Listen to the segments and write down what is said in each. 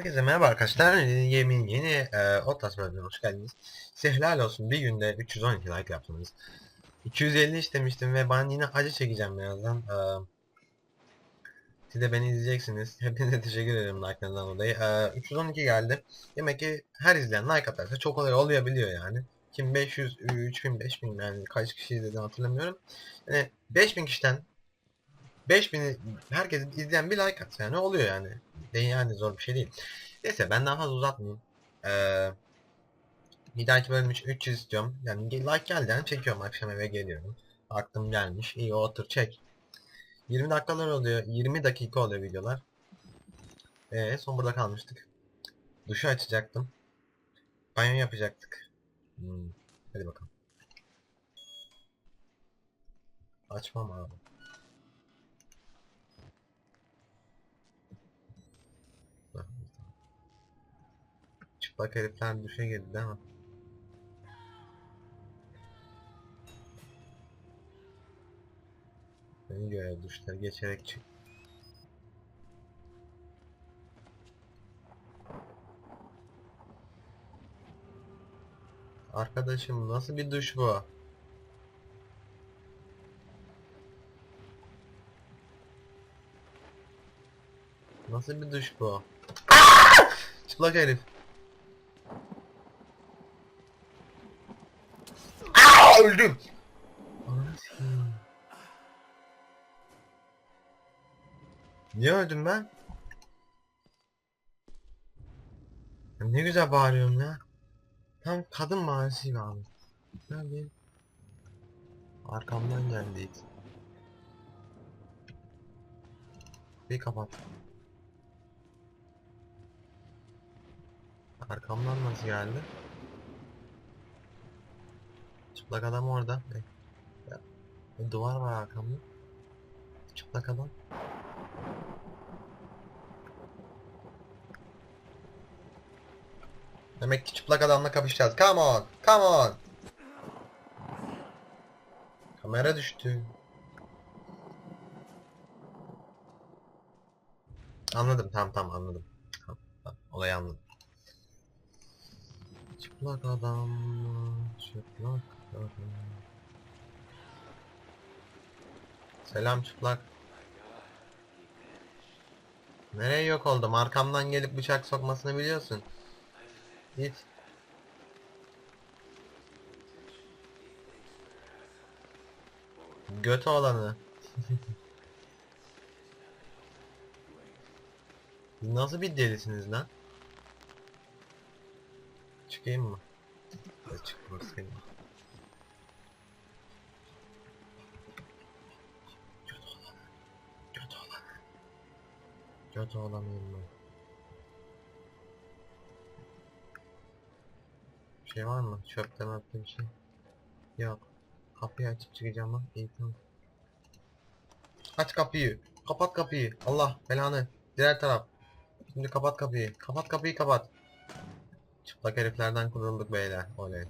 Herkese merhaba arkadaşlar. Yeni yeni e, Outlast bölümüne hoş geldiniz. Size helal olsun bir günde 312 like yaptınız. 250 istemiştim ve ben yine acı çekeceğim birazdan. E, siz de beni izleyeceksiniz. Hepinize teşekkür ederim like'larından dolayı. E, 312 geldi. Demek ki her izleyen like atarsa çok olay olabiliyor yani. Kim 500, 3000, 5000 yani kaç kişi izlediğini hatırlamıyorum. Yani 5000 kişiden 5000 herkes izleyen bir like atsa yani oluyor yani. Değil yani zor bir şey değil. Neyse ben daha fazla uzatmayayım. Ee, bir dahaki bölüm için 300 istiyorum. Yani like geldi çekiyorum akşam eve geliyorum. Aklım gelmiş. İyi otur çek. 20 dakikalar oluyor. 20 dakika oluyor videolar. Ee, son burada kalmıştık. Duşu açacaktım. Banyo yapacaktık. Hmm. Hadi bakalım. Açmam abi. Çıplak herifler düşe girdi değil mi? Beni göre duşları geçerek çık. Arkadaşım nasıl bir duş bu? Nasıl bir duş bu? Çıplak herif. Aa, öldüm. Niye öldüm ben? Ne güzel bağırıyorum ya. Tam kadın bağırışı abi. Neredeyim? Arkamdan geldi it. Bir kapat. Arkamdan nasıl geldi? Çıplak adam orada. Ya, duvar var arkamda. Çıplak adam. Demek ki çıplak adamla kapışacağız. Come on, come on. Kamera düştü. Anladım, tamam tamam anladım. Tamam, tamam, olayı anladım. Çıplak adam, çıplak. Selam çıplak. Nereye yok oldum? Arkamdan gelip bıçak sokmasını biliyorsun. Git. Göt olanı. Nasıl bir delisiniz lan? Çıkayım mı? Çıkmak istemiyorum. Göt olanıyım ben. Bir şey var mı? Çöpten attığım şey. Yok. Kapıyı açıp çıkacağım lan. İyi tamam. Aç kapıyı. Kapat kapıyı. Allah belanı. Diğer taraf. Şimdi kapat kapıyı. Kapat kapıyı kapat. Çıplak heriflerden kurulduk beyler. Oley.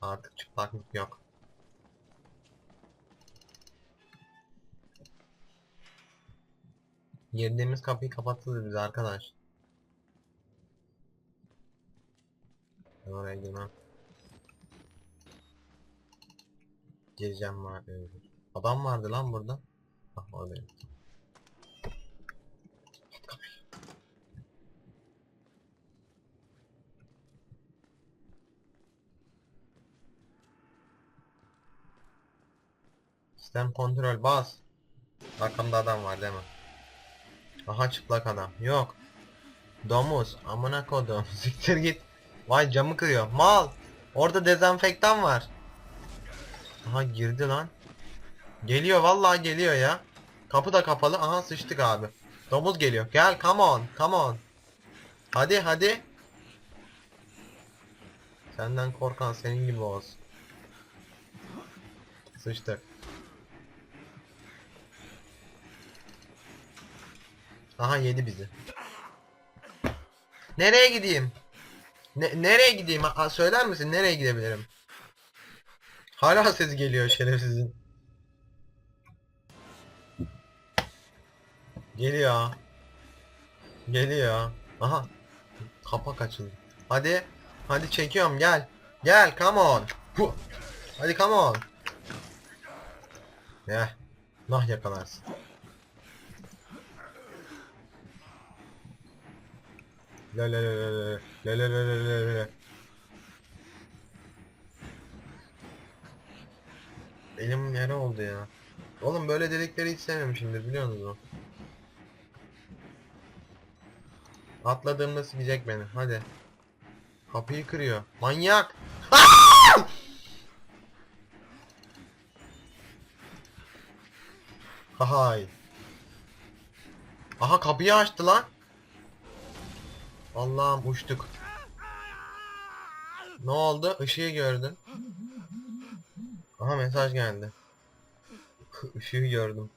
Artık çıplaklık yok. Girdiğimiz kapıyı kapattınız biz arkadaş. Ben oraya girmem. Gireceğim var. Adam vardı lan burada. Ah oradayım. Sistem kontrol bas. Arkamda adam var değil mi? Aha çıplak adam. Yok. Domuz. Amına kodum. Siktir git. Vay camı kırıyor. Mal. Orada dezenfektan var. Aha girdi lan. Geliyor vallahi geliyor ya. Kapı da kapalı. Aha sıçtık abi. Domuz geliyor. Gel come on. Come on. Hadi hadi. Senden korkan senin gibi olsun. Sıçtık. Aha yedi bizi. Nereye gideyim? Ne, nereye gideyim? Ha, söyler misin? Nereye gidebilirim? Hala ses geliyor şerefsizin. Geliyor. Geliyor. Aha. Kapak açıldı. Hadi. Hadi çekiyorum gel. Gel come on. Huh. Hadi come on. Ya. Nah yakalarsın. La la la la la la la la la la. Elim yara oldu ya. Oğlum böyle delikleri hiç sevmemişimdir biliyor musun? Atladığımda sikecek beni. Hadi. Kapıyı kırıyor. Manyak. Hay. Aha kapıyı açtı lan. Allah'ım uçtuk. Ne oldu? Işığı gördün. Aha mesaj geldi. Işığı gördüm.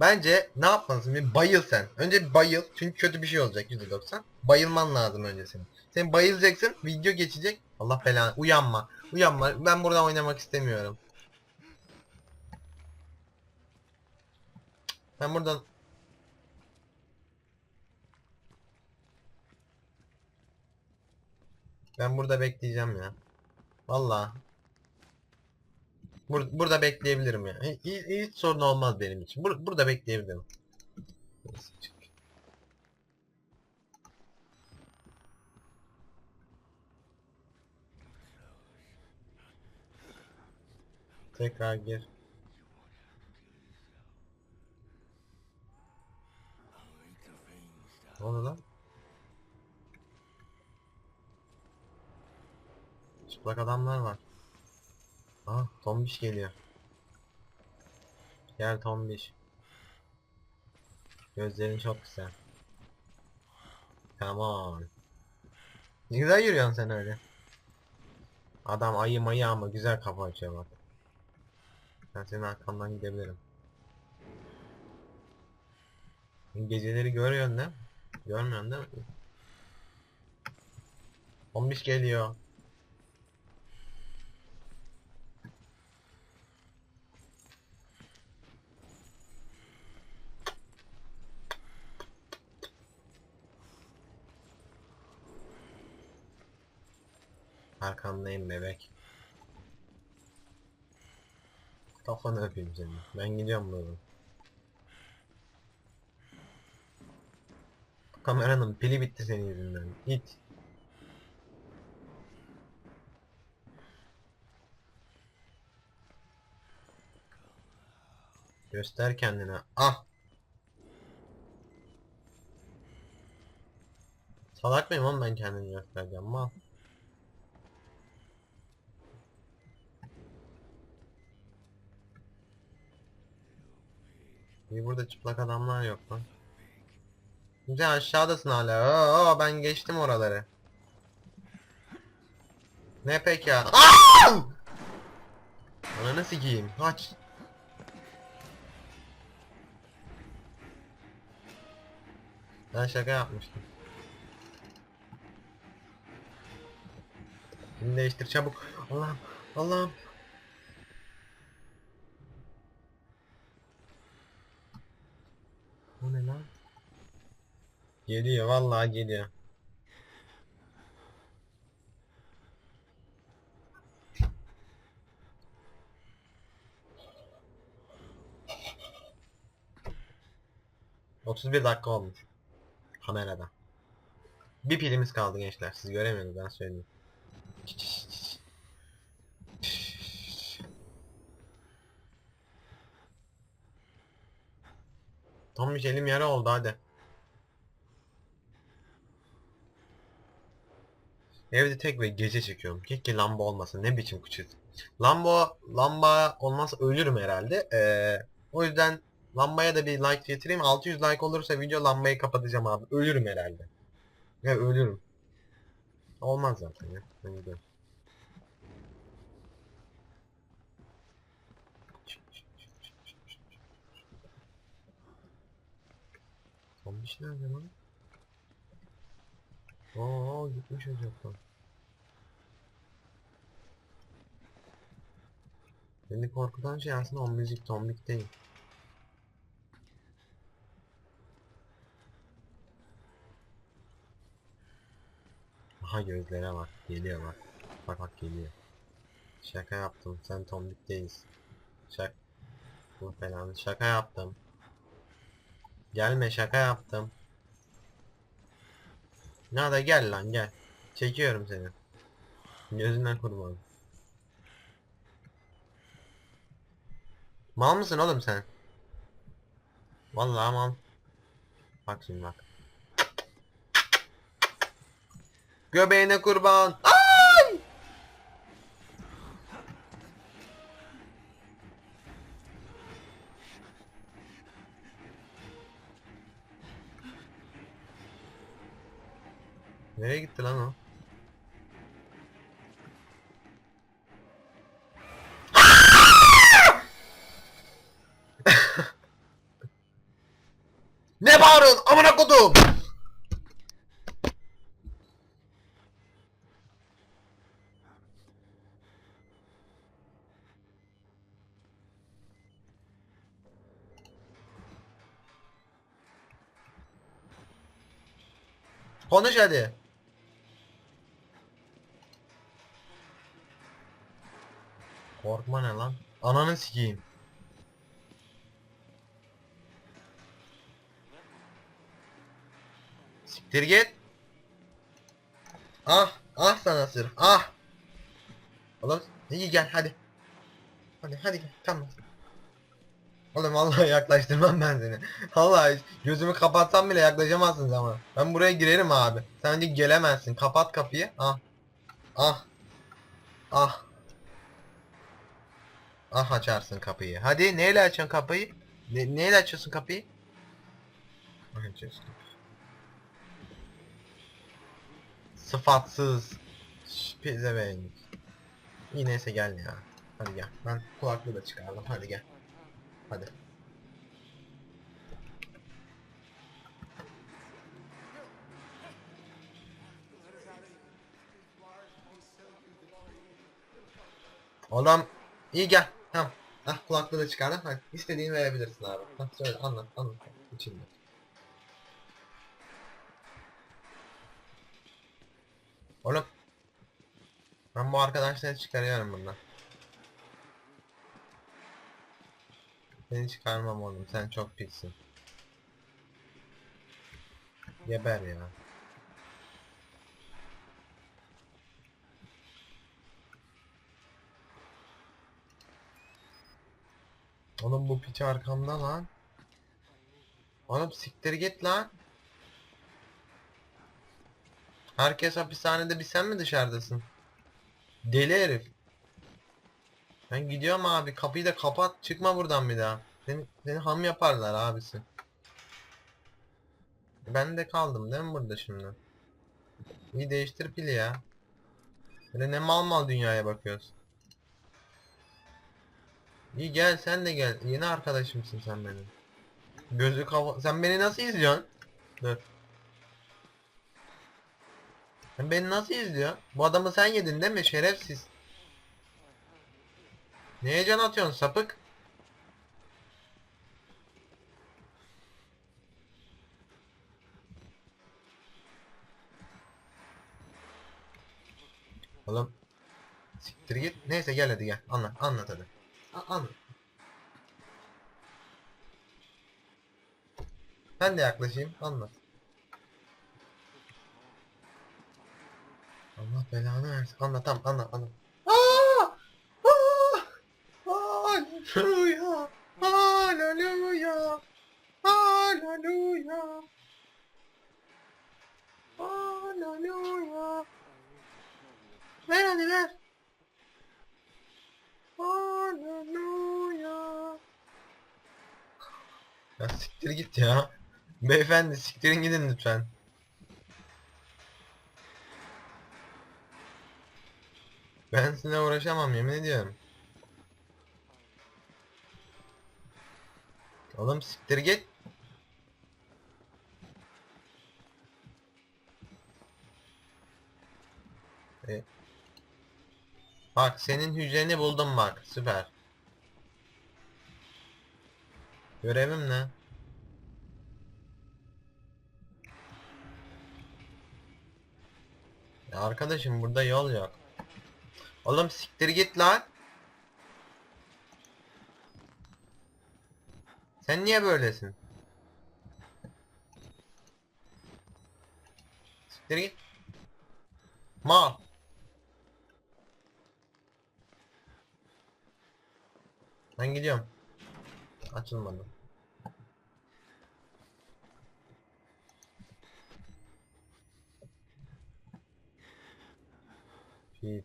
Bence ne yapmalısın? Bir bayıl sen. Önce bir bayıl. Çünkü kötü bir şey olacak %90. Bayılman lazım önce senin. Sen bayılacaksın. Video geçecek. Allah belanı. Uyanma. Uyanma. Ben burada oynamak istemiyorum. Ben buradan Ben burada bekleyeceğim ya. Vallahi. Bur burada bekleyebilirim ya. Hiç, hiç sorun olmaz benim için. Bur burada bekleyebilirim. Tekrar gir. Ne oldu lan? Çıplak adamlar var. Aa, tombiş geliyor. Gel tombiş. Gözlerin çok güzel. Come on. Ne güzel yürüyorsun sen öyle. Adam ayı mayı ama güzel kafa açıyor bak. Ben senin arkandan gidebilirim. Geceleri görüyorsun değil mi? Görmüyorsun değil mi? Tombiş geliyor. Arkandayım bebek. Kafanı öpeyim seni. Ben gidiyorum buradan. Kameranın pili bitti senin yüzünden. Git. Göster kendine. Ah! Salak mıyım oğlum ben kendimi göstereceğim mal. İyi burada çıplak adamlar yok lan. Güzel aşağıdasın hala. Oo, ben geçtim oraları. Ne peki ya? Aaaa! Ananı sikeyim. Kaç. Ben şaka yapmıştım. Şimdi değiştir çabuk. Allah'ım. Allah'ım. O ne lan? Geliyor vallahi geliyor. Otuz bir dakika olmuş. Kamerada. Bir pilimiz kaldı gençler. Siz göremiyorsunuz ben söyleyeyim. Tombiş elim yara oldu hadi. Evde tek ve gece çekiyorum. Keşke lamba olmasa. Ne biçim kıçız. Lamba, lamba olmazsa ölürüm herhalde. Ee, o yüzden lambaya da bir like getireyim. 600 like olursa video lambayı kapatacağım abi. Ölürüm herhalde. Ya ölürüm. Olmaz zaten ya. Ben gidiyorum. Tombiş nerede lan? Aa gitmiş ocaktan. Beni korkutan şey aslında o müzik tombik değil. Aha gözlere bak geliyor bak. Bak bak geliyor. Şaka yaptım sen tombik değilsin. Şak. Bu falan şaka yaptım. Gelme şaka yaptım. Ne da gel lan gel. Çekiyorum seni. Gözünden kurban. Mal mısın oğlum sen? Vallahi mal. Bak şimdi bak. Göbeğine kurban. Ay! Nereye gitti lan o? ne bağırıyorsun amına kodum? Konuş hadi. Korkma ne lan? Ananı sikeyim. Siktir git. Ah, ah sana sırf, ah. Oğlum, iyi gel hadi. Hadi hadi gel, tamam. Oğlum vallahi yaklaştırmam ben seni. Vallahi gözümü kapatsam bile yaklaşamazsın ama. Ben buraya girerim abi. Sen önce gelemezsin. Kapat kapıyı. Ah. Ah. Ah. Ah açarsın kapıyı. Hadi neyle açıyorsun kapıyı? Ne, neyle açıyorsun kapıyı? Açıyorsun. Sıfatsız. Pezevenk. İyi neyse gel ya. Hadi gel. Ben kulaklığı da çıkardım. Hadi gel. Hadi. Oğlum iyi gel. Tamam. Ah kulaklığı da çıkardım. Hadi istediğini verebilirsin abi. Hah söyle anlat anlat. İçinde. Oğlum. Ben bu arkadaşları çıkarıyorum bundan. Seni çıkarmam oğlum. Sen çok pissin. Geber ya. Oğlum bu piç arkamda lan. Oğlum siktir git lan. Herkes hapishanede bir sen mi dışarıdasın? Deli herif. Ben gidiyorum abi. Kapıyı da kapat. Çıkma buradan bir daha. Seni, seni ham yaparlar abisi. Ben de kaldım değil mi burada şimdi? İyi değiştir pili ya. Böyle ne mal mal dünyaya bakıyorsun. İyi gel sen de gel. Yeni arkadaşımsın sen benim. Gözü kava... Sen beni nasıl izliyorsun? Dur. Sen beni nasıl izliyorsun? Bu adamı sen yedin değil mi şerefsiz? Neye can atıyorsun sapık? Oğlum siktir git. Neyse gel hadi gel. Anlat anlat hadi. A- anlat. Ben de yaklaşayım. Anlat. Allah belanı versin. Anlat tamam anlat anlat. Aa! Aa! Hallelujah! Hallelujah! Hallelujah! Hallelujah! Ver hadi ver. Siktir git ya. Beyefendi siktirin gidin lütfen. Ben sizinle uğraşamam yemin ediyorum. Oğlum siktir git. E. Bak senin hücreni buldum bak süper. Görevim ne? Ya arkadaşım burada yol yok. Oğlum siktir git lan. Sen niye böylesin? Siktir git. Mal. Ben gidiyorum. Açılmadı. Şey.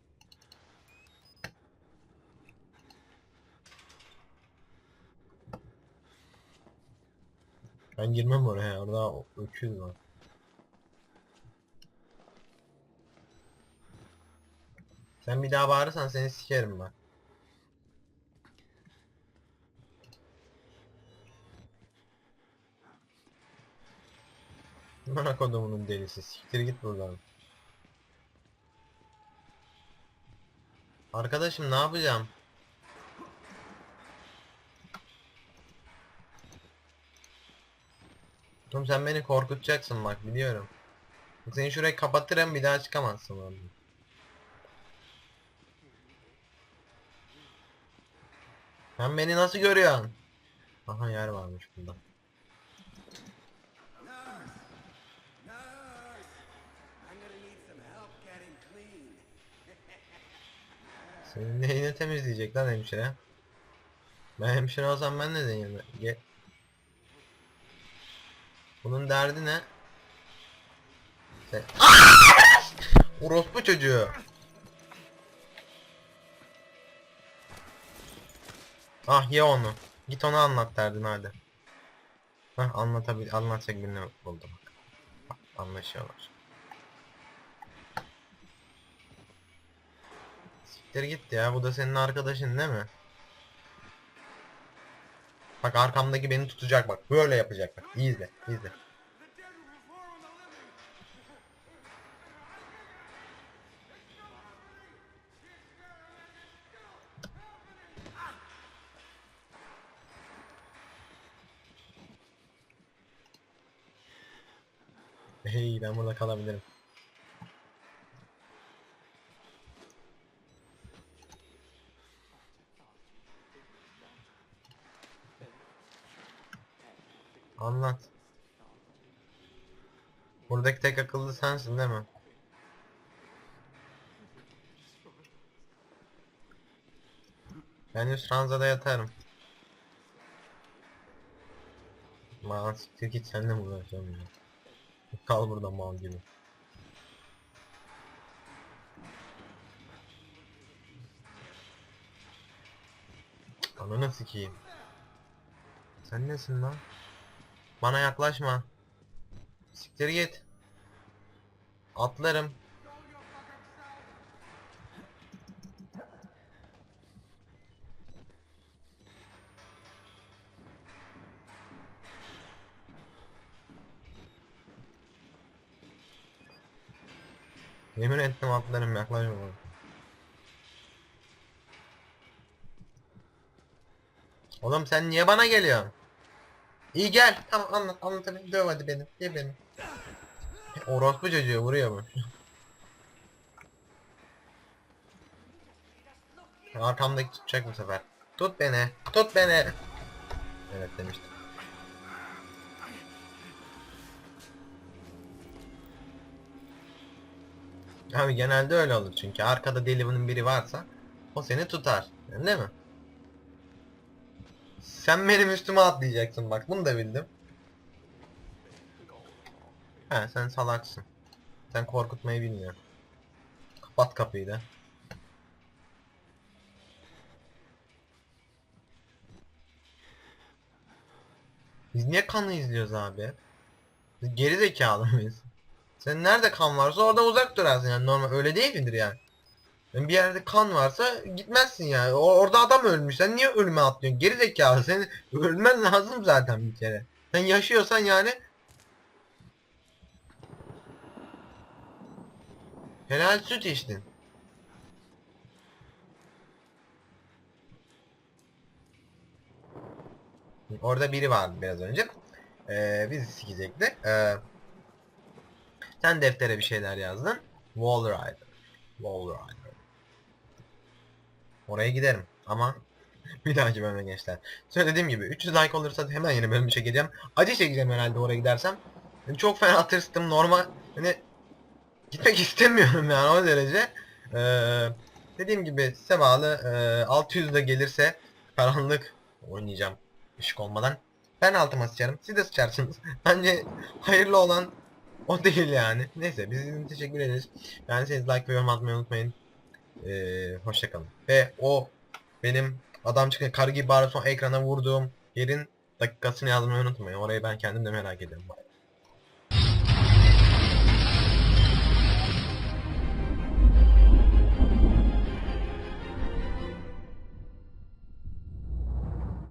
Ben girmem oraya. Orada öküz var. Sen bir daha bağırırsan seni sikerim ben. Bana kodumunun delisi. Siktir git buradan. Arkadaşım ne yapacağım? Oğlum sen beni korkutacaksın bak biliyorum. Seni şurayı kapatırım bir daha çıkamazsın oradan. Sen beni nasıl görüyorsun? Aha yer varmış burada. Senin neyini temizleyecek lan hemşire? Ben hemşire olsam ben de deneyim. Bunun derdi ne? Sen... Orospu çocuğu. Ah ye onu. Git onu anlat derdin hadi. Hah anlatabil anlatacak birini buldum. Bak, Anlaşıyorlar. Siktir git ya bu da senin arkadaşın değil mi? Bak arkamdaki beni tutacak bak böyle yapacak bak İyi izle izle. Hey ben burada kalabilirim. Anlat. Buradaki tek akıllı sensin değil mi? Ben üst ranzada yatarım. Maan siktir sen de burada yaşamıyor. ya. Kal burada mal gibi. Ananı sikeyim. Sen nesin lan? Bana yaklaşma. Siktir git. Atlarım. Yemin ettim atlarım yaklaşma bana. Oğlum sen niye bana geliyorsun? İyi gel. Tamam anlat anlat. Döv hadi beni. Ye beni. Orospu çocuğu vuruyor mu? Arkamdaki tutacak bu sefer. Tut beni. Tut beni. Evet demiştim. Abi genelde öyle olur çünkü arkada delivery'nin biri varsa o seni tutar. Değil mi? Sen benim üstüme atlayacaksın bak bunu da bildim. He sen salaksın. Sen korkutmayı bilmiyorsun. Kapat kapıyı da. Biz niye kanı izliyoruz abi? Biz geri zekalı mıyız? Sen nerede kan varsa orada uzak durarsın yani normal öyle değil midir yani? Bir yerde kan varsa gitmezsin yani. Orada adam ölmüş. Sen niye ölüme atlıyorsun? Geri zekalı. Senin ölmen lazım zaten bir kere. Sen yaşıyorsan yani helal süt içtin. Orada biri vardı biraz önce. Ee, bizi sikecekti. Ee, sen deftere bir şeyler yazdın. Wall Rider. Wall Rider. Oraya giderim ama bir dahaki bölüme gençler. Söylediğim gibi 300 like olursa hemen yeni bölüm çekeceğim. Acı çekeceğim herhalde oraya gidersem. Yani çok fena tırstım normal. Hani gitmek istemiyorum yani o derece. Ee, dediğim gibi size bağlı. Ee, 600 de gelirse karanlık oynayacağım ışık olmadan. Ben altıma sıçarım. Siz de sıçarsınız. Bence hayırlı olan o değil yani. Neyse biz için teşekkür ederiz. Beğendiyseniz like ve yorum atmayı unutmayın. Ee, hoşçakalın. Ve o benim adam çıkın kar gibi bağırıp son ekrana vurduğum yerin dakikasını yazmayı unutmayın. Orayı ben kendim de merak ediyorum.